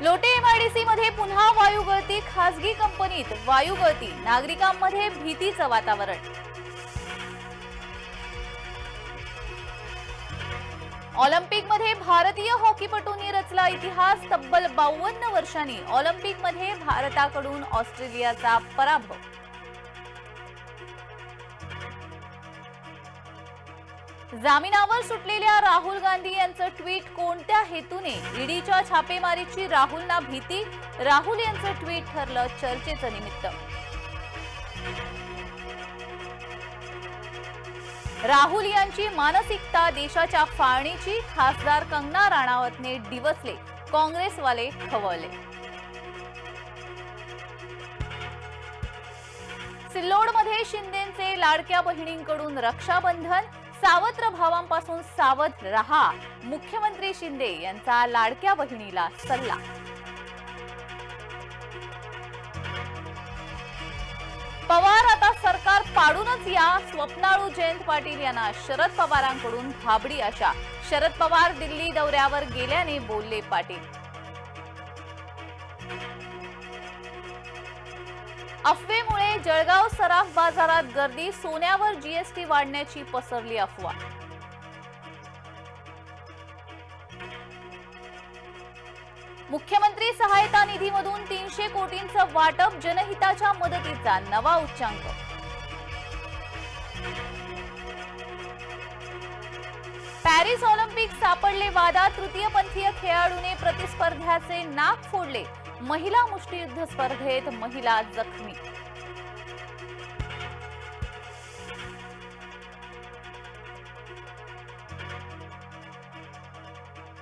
Lotay MIDC मध्ये पुन्हा वायू गळती खासगी कंपनीत वायू गळती. नागरिकांमध्ये भीतीचं वातावरण. ऑलिम्पिकमध्ये भारतीय हॉकीपटूंनी रचला इतिहास तब्बल बावन्न वर्षांनी. ऑलिम्पिकमध्ये भारताकडून ऑस्ट्रेलियाचा पराभव. जामिनावर सुटलेल्या राहुल गांधी यांचं ट्विट कोणत्या हेतूने? ईडीच्या छापेमारीची राहुलना भीती? राहुल यांचं ट्विट ठरलं चर्चेचं निमित्त. राहुल यांची मानसिकता देशाच्या फाळणीची खासदार कंगना राणावतने डिवसले काँग्रेसवाले खवळले. सिल्लोडमध्ये शिंदेचे लाडक्या बहिणींकडून रक्षाबंधन सावत्र भावांपासून सावध रहा. मुख्यमंत्री शिंदे यांचा लाडक्या बहिणीला सल्ला. पवार आता सरकार पाडूनच या. स्वप्नाळू जयंत पाटील यांना शरद पवारांकडून भाबडी अशा. शरद पवार दिल्ली दौऱ्यावर गेल्याने बोलले पाटील. अफवेमुळे जळगाव सराफ बाजारात गर्दी सोन्यावर जीएसटी वाढण्याची पसरली अफवा. मुख्यमंत्री सहायता निधीमधून तीनशे कोटींचं वाटप जनहिताच्या मदतीचा नवा उच्चांक. पॅरिस ऑलिम्पिक सापडले वादात तृतीयपंथीय स्पर्ध्याचे नाक फोडले. महिला मुष्टियुद्ध स्पर्धेत महिला जखमी